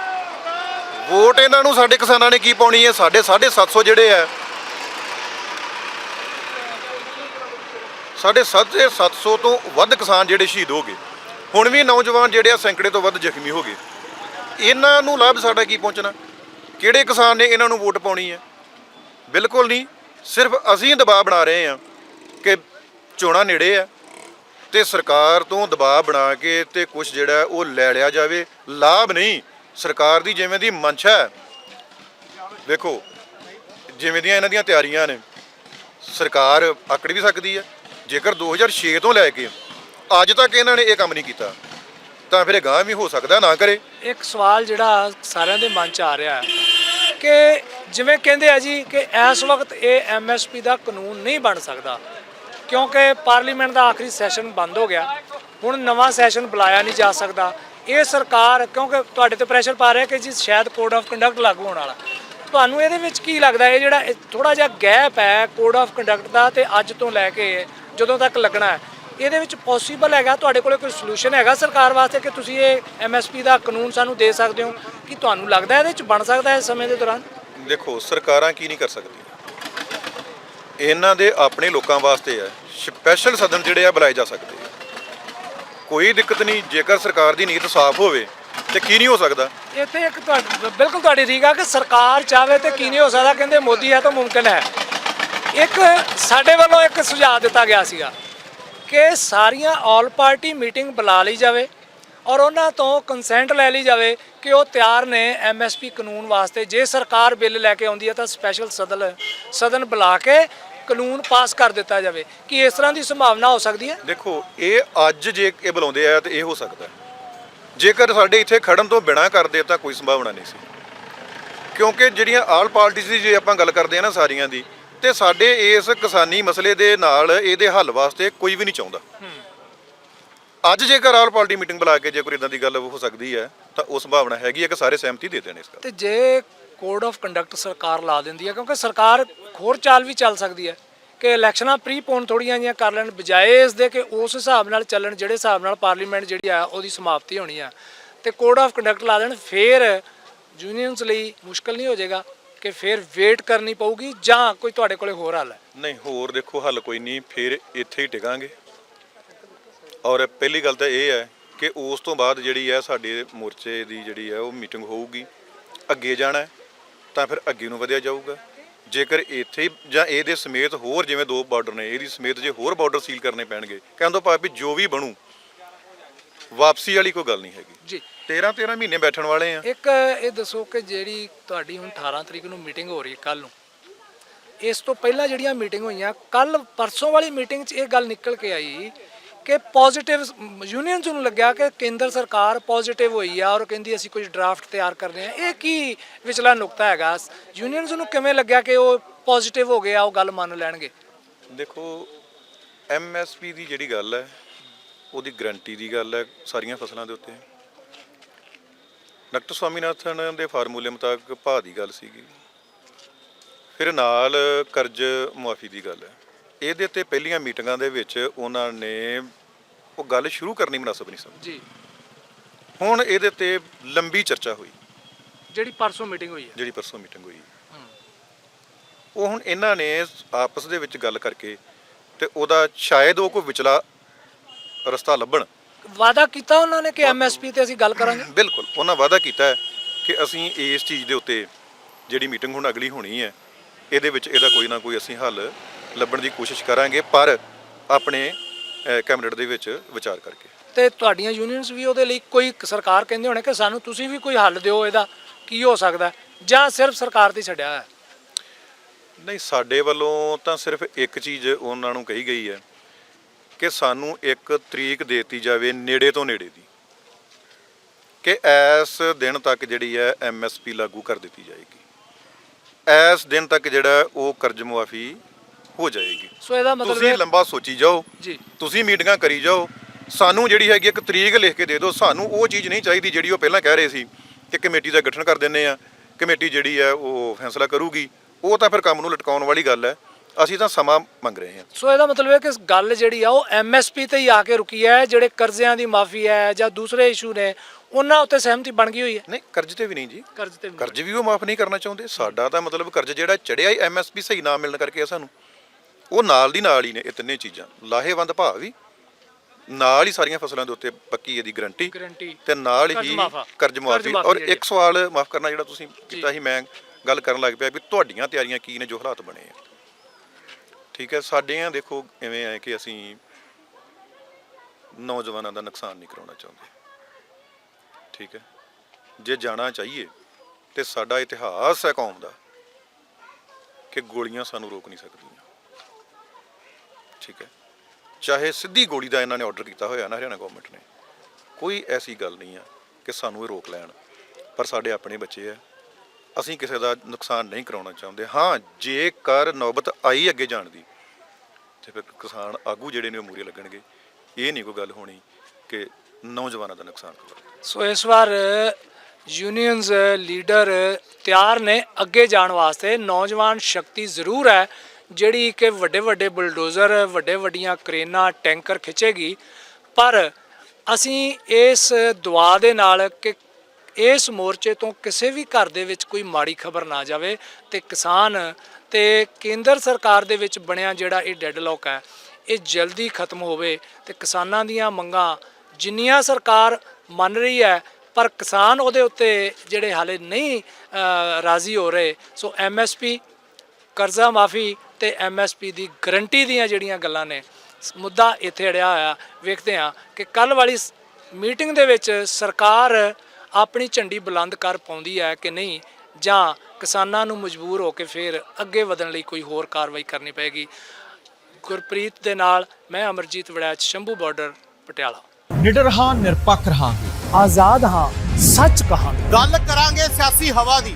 ਵੋਟ ਇਹਨਾਂ ਨੂੰ ਸਾਡੇ ਕਿਸਾਨਾਂ ਨੇ ਕੀ ਪਾਉਣੀ ਹੈ? ਸਾਡੇ 750 ਜਿਹੜੇ ਆ ਸਾਡੇ 750 ਤੋਂ ਵੱਧ ਕਿਸਾਨ ਜਿਹੜੇ ਸ਼ਹੀਦ ਹੋ ਗਏ। ਹੁਣ ਵੀ ਨੌਜਵਾਨ ਜਿਹੜੇ ਆ ਸੈਂਕੜੇ ਤੋਂ ਵੱਧ ਜ਼ਖਮੀ ਹੋ ਗਏ। ਇਹਨਾਂ ਨੂੰ ਲਾਭ ਸਾਡਾ ਕੀ ਪਹੁੰਚਣਾ? ਕਿਹੜੇ ਕਿਸਾਨ ਨੇ ਇਹਨਾਂ ਨੂੰ ਵੋਟ ਪਾਉਣੀ ਹੈ? ਬਿਲਕੁਲ ਨਹੀਂ। ਸਿਰਫ ਅਸੀਂ ਦਬਾਅ ਬਣਾ ਰਹੇ ਹਾਂ ਕਿ ਚੋਣਾਂ ਨੇੜੇ ਆ ਤੇ ਸਰਕਾਰ ਤੋਂ ਦਬਾਅ ਬਣਾ ਕੇ ਤੇ ਕੁਝ ਜਿਹੜਾ ਉਹ ਲੈ ਲਿਆ ਜਾਵੇ। ਲਾਭ ਨਹੀਂ। ਸਰਕਾਰ ਦੀ ਜਿਵੇਂ ਦੀ ਮਨਸ਼ਾ ਹੈ, ਵੇਖੋ, ਜਿਵੇਂ ਦੀਆਂ ਇਹਨਾਂ ਦੀਆਂ ਤਿਆਰੀਆਂ ਨੇ, ਸਰਕਾਰ ਆਕੜ ਵੀ ਸਕਦੀ ਹੈ, ਜੇਕਰ 2006 ਤੋਂ ਲੈ ਕੇ ਅੱਜ ਤੱਕ ਇਹਨਾਂ ਨੇ ਇਹ ਕੰਮ ਨਹੀਂ ਕੀਤਾ, ਤਾਂ ਫਿਰ ਇਹ ਗਾਂ ਵੀ ਹੋ ਸਕਦਾ ਨਾ ਕਰੇ। ਇੱਕ ਸਵਾਲ ਜਿਹੜਾ ਸਾਰਿਆਂ ਦੇ ਮਨ 'ਚ ਆ ਰਿਹਾ ਕਿ ਜਿਵੇਂ ਕਹਿੰਦੇ ਆ ਜੀ ਕਿ ਇਸ ਵਕਤ ਇਹ ਐਮਐਸਪੀ ਦਾ ਕਾਨੂੰਨ ਨਹੀਂ ਬਣ ਸਕਦਾ, ਕਿਉਂਕਿ ਪਾਰਲੀਮੈਂਟ ਦਾ ਆਖਰੀ ਸੈਸ਼ਨ ਬੰਦ ਹੋ ਗਿਆ, ਹੁਣ ਨਵਾਂ ਸੈਸ਼ਨ ਬੁਲਾਇਆ ਨਹੀਂ ਜਾ ਸਕਦਾ ਇਹ ਸਰਕਾਰ ਕਿਉਂਕਿ ਤੁਹਾਡੇ ਤੇ ਪ੍ਰੈਸ਼ਰ ਪਾ ਰਿਹਾ ਕਿ ਜੀ ਸ਼ਾਇਦ ਕੋਡ ਆਫ ਕੰਡਕਟ ਲਾਗੂ ਹੋਣ ਵਾਲਾ। ਤੁਹਾਨੂੰ ਇਹਦੇ ਵਿੱਚ ਕੀ ਲੱਗਦਾ ਇਹ ਜਿਹੜਾ ਥੋੜਾ ਜਿਹਾ ਗੈਪ ਹੈ ਕੋਡ ਆਫ ਕੰਡਕਟ ਦਾ ਤੇ ਅੱਜ ਤੋਂ ਲੈ ਕੇ ਜਦੋਂ ਤੱਕ ਲੱਗਣਾ ਹੈ, ਇਹਦੇ ਵਿੱਚ ਪੋਸੀਬਲ ਹੈਗਾ ਤੁਹਾਡੇ ਕੋਲੇ ਕੋਈ ਸੋਲੂਸ਼ਨ ਹੈਗਾ ਸਰਕਾਰ ਵਾਸਤੇ ਕਿ ਤੁਸੀਂ ਇਹ ਐਮਐਸਪੀ ਦਾ ਕਾਨੂੰਨ ਸਾਨੂੰ ਦੇ ਸਕਦੇ ਹੋ? ਕਿ ਤੁਹਾਨੂੰ ਲੱਗਦਾ ਇਹਦੇ ਵਿੱਚ ਬਣ ਸਕਦਾ ਹੈ ਇਸ ਸਮੇਂ ਦੇ ਦੌਰਾਨ? ਦੇਖੋ, ਸਰਕਾਰਾਂ ਕੀ ਨਹੀਂ ਕਰ ਸਕਦੀਆਂ। ਇਹਨਾਂ ਦੇ ਆਪਣੇ ਲੋਕਾਂ ਵਾਸਤੇ ਹੈ। ਸਪੈਸ਼ਲ ਸਦਨ ਜਿਹੜੇ ਆ ਬੁਲਾਏ ਜਾ ਸਕਦੇ। ਕੋਈ ਦਿੱਕਤ ਨਹੀਂ, ਜੇਕਰ ਸਰਕਾਰ ਦੀ ਨੀਤ ਸਾਫ਼ ਹੋਵੇ, ਤੇ ਕੀ ਨਹੀਂ ਹੋ ਸਕਦਾ? ਇੱਥੇ ਇੱਕ ਤੁਹਾਡੀ ਬਿਲਕੁਲ ਤੁਹਾਡੀ ਠੀਕ ਆ ਕਿ ਸਰਕਾਰ ਚਾਹਵੇ ਤੇ ਕੀ ਨਹੀਂ ਹੋ ਸਕਦਾ, ਕਹਿੰਦੇ ਮੋਦੀ ਹੈ ਤਾਂ ਮੁਮਕਿਨ ਹੈ। ਇੱਕ ਸਾਡੇ ਵੱਲੋਂ ਇੱਕ ਸੁਝਾਅ ਦਿੱਤਾ ਗਿਆ ਸੀਗਾ ਕਿ ਸਾਰੀਆਂ ਆਲ ਪਾਰਟੀ ਮੀਟਿੰਗ ਬੁਲਾ ਲਈ ਜਾਵੇ ਔਰ ਉਹਨਾਂ ਤੋਂ ਕੰਸੈਂਟ ਲੈ ਲਈ ਜਾਵੇ ਕਿ ਉਹ ਤਿਆਰ ਨੇ ਐਮਐਸਪੀ ਕਾਨੂੰਨ ਵਾਸਤੇ। ਜੇ ਸਰਕਾਰ ਬਿੱਲ ਲੈ ਕੇ ਆਉਂਦੀ ਹੈ ਤਾਂ ਸਪੈਸ਼ਲ ਸਦਨ ਸਦਨ ਬੁਲਾ ਕੇ ਕਾਨੂੰਨ ਪਾਸ ਕਰ ਦਿੱਤਾ ਜਾਵੇ ਕਿ ਇਸ ਤਰ੍ਹਾਂ ਦੀ ਸੰਭਾਵਨਾ ਹੋ ਸਕਦੀ ਹੈ? ਦੇਖੋ ਇਹ ਅੱਜ ਜੇ ਇਹ ਬੁਲਾਉਂਦੇ ਆ ਤੇ ਇਹ ਹੋ ਸਕਦਾ ਜੇਕਰ ਸਾਡੇ ਇੱਥੇ ਖੜਨ ਤੋਂ ਬਿਨਾ ਕਰਦੇ ਤਾਂ ਕੋਈ ਸੰਭਾਵਨਾ ਨਹੀਂ ਸੀ। ਕਿਉਂਕਿ ਜਿਹੜੀਆਂ ਆਲ ਪਾਰਟੀਆਂ ਦੀ ਜੇ ਆਪਾਂ ਗੱਲ ਕਰਦੇ ਆ ਨਾ ਸਾਰੀਆਂ ਦੀ ਤੇ ਸਾਡੇ ਇਸ ਕਿਸਾਨੀ ਮਸਲੇ ਦੇ ਨਾਲ ਇਹਦੇ ਹੱਲ ਵਾਸਤੇ ਕੋਈ ਵੀ ਨਹੀਂ ਚਾਹੁੰਦਾ। ਅੱਜ ਜੇਕਰ ਆਲ ਪਾਰਟੀ ਮੀਟਿੰਗ ਬੁਲਾ ਕੇ ਜੇ ਕੋਈ ਇਦਾਂ ਦੀ ਗੱਲ ਹੋ ਸਕਦੀ ਹੈ ਤਾਂ ਉਹ ਸੰਭਾਵਨਾ ਹੈਗੀ ਹੈ ਕਿ ਸਾਰੇ ਸਹਿਮਤੀ ਦੇ ਦੇਣ ਇਸ ਗੱਲ ਤੇ ਜੇ ਕੋਡ ਆਫ ਕੰਡਕਟ ਸਰਕਾਰ ਲਾ ਦਿੰਦੀ ਹੈ, ਕਿਉਂਕਿ ਸਰਕਾਰ ਹੋਰ ਚਾਲ ਵੀ ਚੱਲ ਸਕਦੀ ਹੈ ਕਿ ਇਲੈਕਸ਼ਨਾਂ ਪ੍ਰੀਪੋਨ ਥੋੜੀਆਂ ਜਿਹੀਆਂ ਕਰ ਲੈਣ, ਬਜਾਏ ਇਸ ਦੇ ਕਿ ਉਸ ਹਿਸਾਬ ਨਾਲ ਚੱਲਣ, ਜਿਹੜੇ ਹਿਸਾਬ ਨਾਲ ਪਾਰਲੀਮੈਂਟ ਜਿਹੜੀ ਆ ਉਹਦੀ ਸਮਾਪਤੀ ਹੋਣੀ ਆ। ਤੇ ਕੋਡ ਆਫ ਕੰਡਕਟ ਲਾ ਦੇਣ, ਫੇਰ ਯੂਨੀਅਨਸ ਲਈ ਮੁਸ਼ਕਲ ਨਹੀਂ ਹੋ ਜਾਏਗਾ ਕਿ ਫਿਰ ਵੇਟ ਕਰਨੀ ਪਊਗੀ ਜਾਂ ਕੋਈ ਤੁਹਾਡੇ ਕੋਲੇ ਹੋਰ ਹੱਲ ਹੈ? ਨਹੀਂ, ਹੋਰ ਦੇਖੋ, ਹੱਲ ਕੋਈ ਨਹੀਂ, ਫਿਰ ਇੱਥੇ ਹੀ ਟਿਕਾਂਗੇ। ਔਰ ਪਹਿਲੀ ਗੱਲ ਤਾਂ ਇਹ ਹੈ ਕਿ ਉਸ ਤੋਂ ਬਾਅਦ ਜਿਹੜੀ ਹੈ ਸਾਡੇ ਮੋਰਚੇ ਦੀ ਜਿਹੜੀ ਹੈ ਉਹ ਮੀਟਿੰਗ ਹੋਊਗੀ, ਅੱਗੇ ਜਾਣਾ ਹੈ। ਤਾਂ ਫਿਰ ਅੱਗੇ ਨੂੰ ਵਧਿਆ ਜਾਊਗਾ। ਜੇਕਰ ਇੱਥੇ ਜਾਂ ਇਹਦੇ ਸਮੇਤ ਹੋਰ ਜਿਵੇਂ ਦੋ ਬਾਰਡਰ ਨੇ ਇਹਦੀ ਸਮੇਤ ਜੇ ਹੋਰ ਬਾਰਡਰ ਸੀਲ ਕਰਨੇ ਪੈਣਗੇ ਕਹਿਣ ਤੋਂ ਭਾਵ ਵੀ ਜੋ ਵੀ ਬਣੂ ਵਾਪਸੀ ਵਾਲੀ ਕੋਈ ਗੱਲ ਨਹੀਂ ਹੈਗੀ। ਜੀ। 13 13 ਮਹੀਨੇ ਬੈਠਣ ਵਾਲੇ ਆ। ਇੱਕ ਇਹ ਦੱਸੋ ਕਿ ਜਿਹੜੀ ਤੁਹਾਡੀ ਹੁਣ 18 ਤਰੀਕ ਨੂੰ ਮੀਟਿੰਗ ਹੋ ਰਹੀ ਹੈ ਕੱਲ ਨੂੰ ਇਸ ਤੋਂ ਪਹਿਲਾਂ ਜਿਹੜੀਆਂ ਮੀਟਿੰਗ ਹੋਈਆਂ ਕੱਲ ਪਰਸੋਂ ਵਾਲੀ ਮੀਟਿੰਗ 'ਚ ਇਹ ਗੱਲ ਨਿਕਲ ਕੇ ਆਈ ਕਿ ਪੋਜ਼ਿਟਿਵ ਯੂਨੀਅਨਸ ਨੂੰ ਲੱਗਿਆ ਕਿ ਕੇਂਦਰ ਸਰਕਾਰ ਪੋਜ਼ਿਟਿਵ ਹੋਈ ਆ ਔਰ ਕਹਿੰਦੀ ਅਸੀਂ ਕੁਝ ਡਰਾਫਟ ਤਿਆਰ ਕਰ ਰਹੇ ਹਾਂ ਇਹ ਕੀ ਵਿਚਲਾ ਨੁਕਤਾ ਹੈਗਾ? ਯੂਨੀਅਨਸ ਨੂੰ ਕਿਵੇਂ ਲੱਗਿਆ ਕਿ ਉਹ ਪੋਜ਼ਿਟਿਵ ਹੋ ਗਏ ਆ, ਉਹ ਗੱਲ ਮੰਨ ਲੈਣਗੇ? ਦੇਖੋ ਐਮਐਸਪੀ ਦੀ ਜਿਹੜੀ ਗੱਲ ਹੈ, ਉਹਦੀ ਗਰੰਟੀ ਦੀ ਗੱਲ ਹੈ ਸਾਰੀਆਂ ਫਸਲਾਂ ਦੇ ਉੱਤੇ। ਡਾਕਟਰ ਸਵਾਮੀਨਾਥਨ ਦੇ ਫਾਰਮੂਲੇ ਮੁਤਾਬਕ ਭਾਅ ਦੀ ਗੱਲ ਸੀਗੀ। ਫਿਰ ਨਾਲ ਕਰਜ਼ ਮੁਆਫੀ ਦੀ ਗੱਲ ਹੈ। ਇਹਦੇ ਤੇ ਪਹਿਲੀਆਂ ਮੀਟਿੰਗਾਂ ਦੇ ਵਿੱਚ ਉਹਨਾਂ ਨੇ ਉਹ ਗੱਲ ਸ਼ੁਰੂ ਕਰਨੀ ਮناسب ਨਹੀਂ ਸਮਝੀ। ਜੀ। ਹੁਣ ਇਹਦੇ ਤੇ ਲੰਬੀ ਚਰਚਾ ਹੋਈ। ਜਿਹੜੀ ਪਰਸੋਂ ਮੀਟਿੰਗ ਹੋਈ ਹੈ। ਜਿਹੜੀ ਪਰਸੋਂ ਮੀਟਿੰਗ ਹੋਈ। ਉਹ ਹੁਣ ਇਹਨਾਂ ਨੇ ਆਪਸ ਦੇ ਵਿੱਚ ਗੱਲ ਕਰਕੇ ਤੇ ਉਹਦਾ ਸ਼ਾਇਦ ਉਹ ਕੋਈ ਵਿਚਲਾ ਰਸਤਾ ਲੱਭਣ। ਵਾਅਦਾ ਕੀਤਾ ਉਹਨਾਂ ਨੇ ਕਿ ਐਮਐਸਪੀ ਤੇ ਅਸੀਂ ਗੱਲ ਕਰਾਂਗੇ? ਬਿਲਕੁਲ ਉਹਨਾਂ ਵਾਅਦਾ ਕੀਤਾ ਕਿ ਅਸੀਂ ਇਸ ਚੀਜ਼ ਦੇ ਉੱਤੇ ਜਿਹੜੀ ਮੀਟਿੰਗ ਹੁਣ ਅਗਲੀ ਹੋਣੀ ਹੈ ਇਹਦੇ ਵਿੱਚ ਇਹਦਾ ਕੋਈ ਨਾ ਕੋਈ ਅਸੀਂ ਹੱਲ ਲੱਭਣ ਦੀ ਕੋਸ਼ਿਸ਼ ਕਰਾਂਗੇ ਪਰ ਆਪਣੇ ਕੈਬਨਿਟ ਦੇ ਵਿੱਚ ਵਿਚਾਰ ਕਰਕੇ। ਤੇ ਤੁਹਾਡੀਆਂ ਯੂਨੀਅਨਸ ਵੀ ਉਹਦੇ ਲਈ ਕੋਈ ਸਰਕਾਰ ਕਹਿੰਦੇ ਹੋਣੇ ਕਿ ਸਾਨੂੰ ਤੁਸੀਂ ਵੀ ਕੋਈ ਹੱਲ ਦਿਓ ਇਹਦਾ ਕੀ ਹੋ ਸਕਦਾ? ਜਾਂ ਸਿਰਫ ਸਰਕਾਰ ਤੇ ਛੱਡਿਆ ਹੈ? ਨਹੀਂ ਸਾਡੇ ਵੱਲੋਂ ਤਾਂ ਸਿਰਫ ਇੱਕ ਚੀਜ਼ ਉਹਨਾਂ ਨੂੰ ਕਹੀ ਗਈ ਹੈ ਕਿ ਸਾਨੂੰ ਇੱਕ ਤਰੀਕ ਦੇਤੀ ਜਾਵੇ ਨੇੜੇ ਤੋਂ ਨੇੜੇ ਦੀ। ਕਿ ਇਸ ਦਿਨ ਤੱਕ ਜਿਹੜੀ ਹੈ ਐਮਐਸਪੀ ਲਾਗੂ ਕਰ ਦਿੱਤੀ ਜਾਏਗੀ। ਇਸ ਦਿਨ ਤੱਕ ਜਿਹੜਾ ਉਹ ਕਰਜ਼ ਮੁਆਫੀ ਹੋ ਜਾਏਗੀ। ਸੋ ਇਹਦਾ ਮਤਲਬ ਤੁਸੀਂ ਇਹ- ਲੰਬਾ ਸੋਚੀ ਜਾਓ। ਜੀ। ਤੁਸੀਂ ਮੀਟਿੰਗਾਂ ਕਰੀ ਜਾਓ। ਸਾਨੂੰ ਜਿਹੜੀ ਹੈਗੀ ਇੱਕ ਤਰੀਕ ਲਿਖ ਕੇ ਦੇ ਦਿਓ। ਸਾਨੂੰ ਉਹ ਚੀਜ਼ ਨਹੀਂ ਚਾਹੀਦੀ ਜਿਹੜੀ ਉਹ ਪਹਿਲਾਂ ਕਹਿ ਰਹੇ ਸੀ ਕਿ ਕਮੇਟੀ ਦਾ ਗਠਨ ਕਰ ਦਿੰਨੇ ਆ ਕਮੇਟੀ ਜਿਹੜੀ ਹੈ ਉਹ ਫੈਸਲਾ ਕਰੂਗੀ। ਉਹ ਤਾਂ ਫਿਰ ਕੰਮ ਨੂੰ ਲਟਕਾਉਣ ਵਾਲੀ ਗੱਲ ਹੈ। ਅਸੀਂ ਤਾਂ ਸਮਾਂ ਮੰਗ ਰਹੇ ਹਾਂ। ਸੋ ਇਹਦਾ ਮਤਲਬ ਹੈ ਕਿ ਗੱਲ ਜਿਹੜੀ ਆ ਉਹ ਐਮਐਸਪੀ ਤੇ ਹੀ ਆ ਕੇ ਰੁਕੀ ਹੈ। ਜਿਹੜੇ ਕਰਜ਼ਿਆਂ ਦੀ ਮਾਫੀ ਹੈ ਜਾਂ ਦੂਸਰੇ ਇਸ਼ੂ ਨੇ ਉਹਨਾਂ ਉੱਤੇ ਸਹਿਮਤੀ ਬਣ ਗਈ ਹੋਈ ਹੈ। ਨਹੀਂ ਕਰਜ਼ ਤੇ ਵੀ ਨਹੀਂ ਜੀ। ਕਰਜ਼ ਤੇ ਵੀ। ਕਰਜ਼ ਵੀ ਉਹ ਮਾਫ ਨਹੀਂ ਕਰਨਾ ਚਾਹੁੰਦੇ। ਸਾਡਾ ਤਾਂ ਮਤਲਬ ਕਰਜ਼ ਜਿਹੜਾ ਚੜਿਆ ਹੀ ਐਮਐਸਪੀ ਸਹੀ ਨਾ ਮਿਲਣ ਕਰਕੇ ਆ ਸਾਨੂੰ। ਉਹ ਨਾਲ ਦੀ ਨਾਲ ਹੀ ਨੇ ਇਹ ਤਿੰਨੇ ਚੀਜ਼ਾਂ। ਲਾਹੇਵੰਦ ਭਾਅ ਵੀ ਨਾਲ ਹੀ ਸਾਰੀਆਂ ਫਸਲਾਂ ਦੇ ਉੱਤੇ ਪੱਕੀ ਇਹਦੀ ਗਰੰਟੀ ਗਰੰਟੀ। ਤੇ ਨਾਲ ਕਰਜ਼ ਹੀ ਮੁਆਫਾ। ਕਰਜ਼ ਮੁਆਫੀ। ਮੁਆਫੀ ਔਰ ਜਿਹੜੀ ਇੱਕ ਸਵਾਲ ਮਾਫ ਕਰਨਾ ਜਿਹੜਾ ਤੁਸੀਂ ਕੀਤਾ ਸੀ ਮੈਂ ਗੱਲ ਕਰਨ ਲੱਗ ਪਿਆ ਵੀ ਤੁਹਾਡੀਆਂ ਤਿਆਰੀਆਂ ਕੀ ਨੇ ਜੋ ਹਾਲਾਤ ਬਣੇ ਆ। ਠੀਕ ਹੈ ਸਾਡੀਆਂ ਦੇਖੋ ਐਵੇਂ ਹੈ ਕਿ ਅਸੀਂ ਨੌਜਵਾਨਾਂ ਦਾ ਨੁਕਸਾਨ ਨਹੀਂ ਕਰਾਉਣਾ ਚਾਹੁੰਦੇ। ਠੀਕ ਹੈ ਜੇ ਜਾਣਾ ਚਾਹੀਏ ਤੇ ਸਾਡਾ ਇਤਿਹਾਸ ਹੈ ਕੌਮ ਦਾ ਕਿ ਗੋਲੀਆਂ ਸਾਨੂੰ ਰੋਕ ਨਹੀਂ ਸਕਦੀਆਂ। ਠੀਕ ਹੈ। ਚਾਹੇ ਸਿੱਧੀ ਗੋਲੀ ਦਾ ਇਹਨਾਂ ਨੇ ਆਰਡਰ ਕੀਤਾ ਹੋਇਆ ਨਾ, ਹਰਿਆਣਾ ਗਵਰਨਮੈਂਟ ਨੇ। ਕੋਈ ਐਸੀ ਗੱਲ ਨਹੀਂ ਆ ਕਿ ਸਾਨੂੰ ਇਹ ਰੋਕ ਲੈਣ। ਪਰ ਸਾਡੇ ਆਪਣੇ ਬੱਚੇ ਆ। ਅਸੀਂ ਕਿਸੇ ਦਾ ਨੁਕਸਾਨ ਨਹੀਂ ਕਰਾਉਣਾ ਚਾਹੁੰਦੇ। ਹਾਂ, ਜੇਕਰ ਨੌਬਤ ਆਈ ਅੱਗੇ ਜਾਣ ਦੀ, ਤੇ ਫਿਰ ਕਿਸਾਨ ਆਗੂ ਜਿਹੜੇ ਨੇ ਉਹ ਮੂਰੇ ਲੱਗਣਗੇ। ਇਹ ਨਹੀਂ ਕੋਈ ਗੱਲ ਹੋਣੀ ਕਿ ਨੌਜਵਾਨਾਂ ਦਾ ਨੁਕਸਾਨ ਹੋਵੇ ਸੋ ਇਸ ਵਾਰ ਯੂਨੀਅਨਸ ਲੀਡਰ ਤਿਆਰ ਨੇ ਅੱਗੇ ਜਾਣ ਵਾਸਤੇ। ਨੌਜਵਾਨ ਸ਼ਕਤੀ ਜ਼ਰੂਰ ਹੈ। ਜਿਹੜੀ ਕਿ ਵੱਡੇ ਵੱਡੇ ਬੁਲਡੋਜ਼ਰ, ਵੱਡੇ ਵੱਡੀਆਂ ਕਰੇਨਾਂ, ਟੈਂਕਰ ਖਿੱਚੇਗੀ। ਪਰ ਅਸੀਂ ਇਸ ਦੁਆ ਦੇ ਨਾਲ ਕਿ ਇਸ ਮੋਰਚੇ ਤੋਂ ਕਿਸੇ ਵੀ ਘਰ ਦੇ ਵਿੱਚ ਕੋਈ ਮਾੜੀ ਖਬਰ ਨਾ ਜਾਵੇ ਤੇ ਕਿਸਾਨ ਤੇ ਕੇਂਦਰ ਸਰਕਾਰ ਦੇ ਵਿੱਚ ਬਣਿਆ ਜਿਹੜਾ ਇਹ ਡੈਡਲੌਕ ਹੈ, ਇਹ ਜਲਦੀ ਖਤਮ ਹੋਵੇ ਤੇ ਕਿਸਾਨਾਂ ਦੀਆਂ ਮੰਗਾਂ ਜਿੰਨੀਆਂ ਸਰਕਾਰ ਮੰਨ ਰਹੀ ਹੈ, ਪਰ ਕਿਸਾਨ ਉਹਦੇ ਉੱਤੇ ਜਿਹੜੇ ਹਾਲੇ ਨਹੀਂ ਰਾਜ਼ੀ ਹੋ ਰਹੇ। ਸੋ ਐਮਐਸਪੀ ਕਰਜ਼ਾ ਮਾਫੀ ਤੇ ਐਮਐਸਪੀ ਦੀ ਗਰੰਟੀ ਦੀਆਂ ਜਿਹੜੀਆਂ ਗੱਲਾਂ ਨੇ ਮੁੱਦਾ ਇੱਥੇ ਅੜਿਆ ਹੋਇਆ ਵੇਖਦੇ ਹਾਂ ਕਿ ਕੱਲ ਵਾਲੀ ਮੀਟਿੰਗ ਦੇ ਵਿੱਚ ਸਰਕਾਰ ਆਪਣੀ ਝੰਡੀ ਬੁਲੰਦ ਕਰ ਪਾਉਂਦੀ ਹੈ ਕਿ ਨਹੀਂ ਜਾਂ ਕਿਸਾਨਾਂ ਨੂੰ ਮਜਬੂਰ ਹੋ ਕੇ ਫਿਰ ਅੱਗੇ ਵਧਣ ਲਈ ਕੋਈ ਹੋਰ ਕਾਰਵਾਈ ਕਰਨੀ ਪਏਗੀ। ਗੁਰਪ੍ਰੀਤ ਦੇ ਨਾਲ ਮੈਂ ਅਮਰਜੀਤ ਵੜੈਚ ਸ਼ੰਭੂ ਬਾਰਡਰ ਪਟਿਆਲਾ। ਨਿਡਰ ਹਾਂ ਨਿਰਪੱਖ ਰਹਾਂਗੇ। ਆਜ਼ਾਦ ਹਾਂ ਸੱਚ ਕਹਾਂਗੇ। ਗੱਲ ਕਰਾਂਗੇ ਸਿਆਸੀ ਹਵਾ ਦੀ।